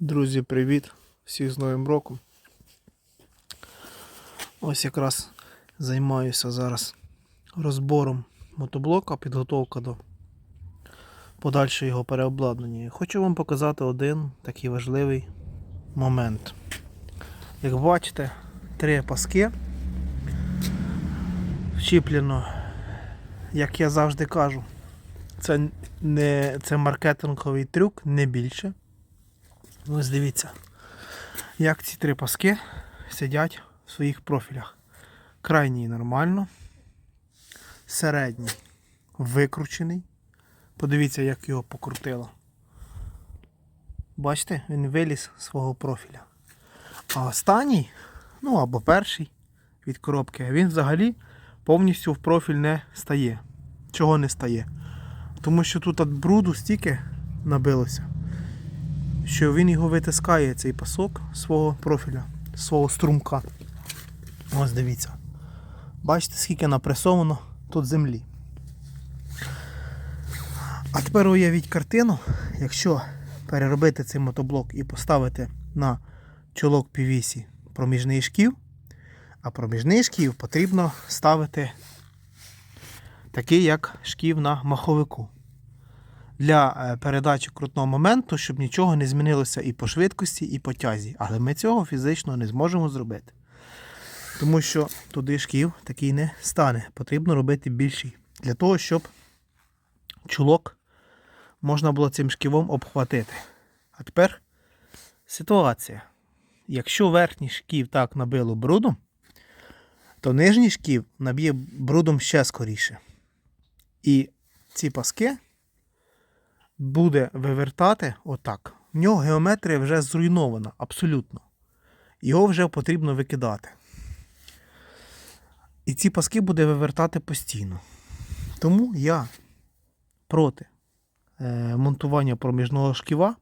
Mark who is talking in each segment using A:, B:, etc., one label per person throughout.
A: Друзі, привіт! Всіх з Новим роком. Ось якраз займаюся зараз розбором мотоблока, підготовка до подальшого його переобладнання. Хочу вам показати один такий важливий момент. Як бачите, три паски вчіплено, як я завжди кажу, це не це маркетинговий трюк, не більше. Ось дивіться, як ці три паски сидять в своїх профілях. Крайній нормально, середній викручений. Подивіться, як його покрутило. Бачите, він виліз з свого профіля. А останній, ну або перший від коробки, він взагалі повністю в профіль не стає. Чого не стає? Тому що тут от бруду стільки набилося що він його витискає, цей пасок свого профіля, свого струмка. Ось дивіться. Бачите, скільки напресовано тут землі. А тепер уявіть картину, якщо переробити цей мотоблок і поставити на чолок PVC проміжний шків, а проміжний шків потрібно ставити такий, як шків на маховику для е, передачі крутного моменту, щоб нічого не змінилося і по швидкості, і по тязі. Але ми цього фізично не зможемо зробити. Тому що туди шків такий не стане. Потрібно робити більший. Для того, щоб чулок можна було цим шківом обхватити. А тепер ситуація. Якщо верхній шків так набило брудом, то нижній шків наб'є брудом ще скоріше. І ці паски буде вивертати отак. В нього геометрія вже зруйнована абсолютно. Його вже потрібно викидати. І ці паски буде вивертати постійно. Тому я проти е, монтування проміжного шківа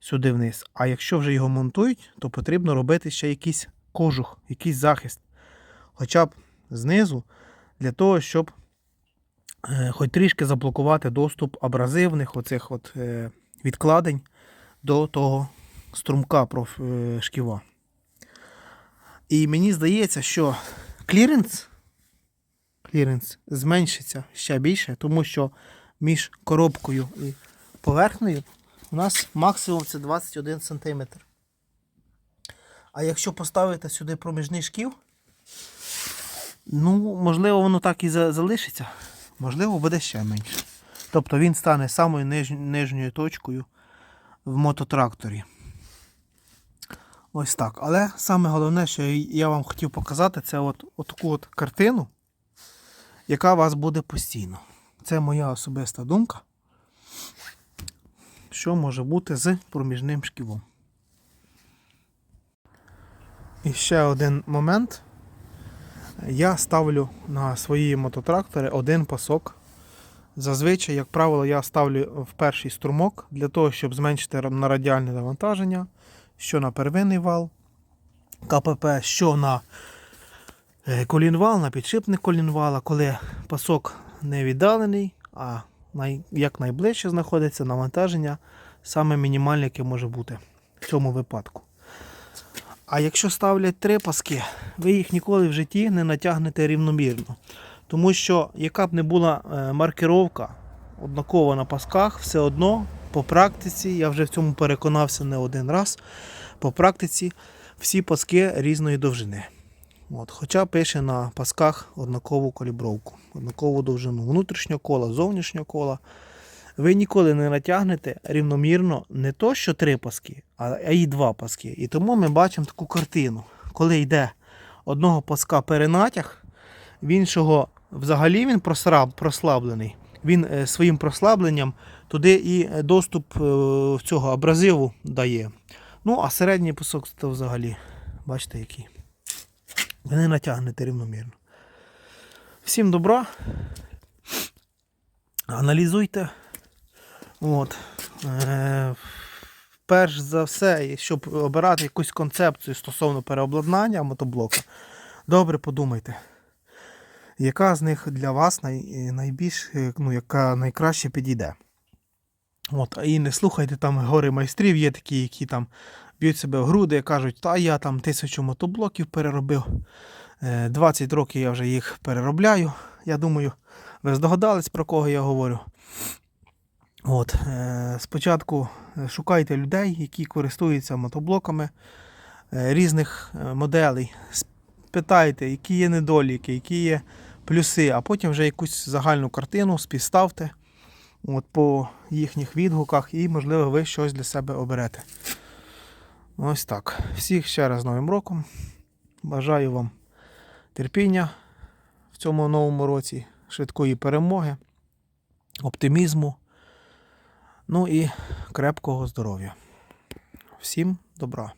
A: сюди вниз. А якщо вже його монтують, то потрібно робити ще якийсь кожух, якийсь захист. Хоча б знизу, для того, щоб хоч трішки заблокувати доступ абразивних оцих от, е, відкладень до того струмка е, шківа. І мені здається, що кліренс, кліренс зменшиться ще більше, тому що між коробкою і поверхнею у нас максимум це 21 см. А якщо поставити сюди проміжний шків, ну, можливо, воно так і залишиться, можливо, буде ще менше. Тобто він стане самою ниж... нижньою точкою в мототракторі. Ось так. Але саме головне, що я вам хотів показати, це от, от таку от картину, яка вас буде постійно. Це моя особиста думка. Що може бути з проміжним шківом. І ще один момент. Я ставлю на свої мототрактори один пасок. Зазвичай, як правило, я ставлю в перший струмок для того, щоб зменшити на радіальне навантаження, що на первинний вал КПП, що на е, колінвал, на підшипник колінвала, коли пасок не віддалений, а най, як найближче знаходиться навантаження, саме мінімальне, яке може бути в цьому випадку. А якщо ставлять три паски, ви їх ніколи в житті не натягнете рівномірно. Тому що, яка б не була е, маркировка однакова на пасках, все одно по практиці, я вже в цьому переконався не один раз. По практиці всі паски різної довжини. От, хоча пише на пасках однакову калібровку, однакову довжину внутрішнього кола, зовнішнього кола. Ви ніколи не натягнете рівномірно не то, що три паски, а і два паски. І тому ми бачимо таку картину. Коли йде одного паска перенатяг, в іншого взагалі він просраб, прослаблений. Він е, своїм прослабленням туди і е, доступ е, цього абразиву дає. Ну, а середній пасок то взагалі, бачите, який. Ви не натягнете рівномірно. Всім добра. Аналізуйте. От. Е, перш за все, щоб обирати якусь концепцію стосовно переобладнання мотоблока, добре подумайте, яка з них для вас най, найбільш, е, ну, яка найкраще підійде. От, і не слухайте там гори майстрів, є такі, які там б'ють себе в груди і кажуть, та я там тисячу мотоблоків переробив. Е, 20 років я вже їх переробляю. Я думаю, ви здогадались, про кого я говорю. От, е, спочатку е, шукайте людей, які користуються мотоблоками е, різних моделей. Питайте, які є недоліки, які є плюси, а потім вже якусь загальну картину співставте от, по їхніх відгуках, і, можливо, ви щось для себе оберете. Ось так. Всіх ще раз Новим роком. Бажаю вам терпіння в цьому новому році, швидкої перемоги, оптимізму, ну і крепкого здоров'я. Всім добра!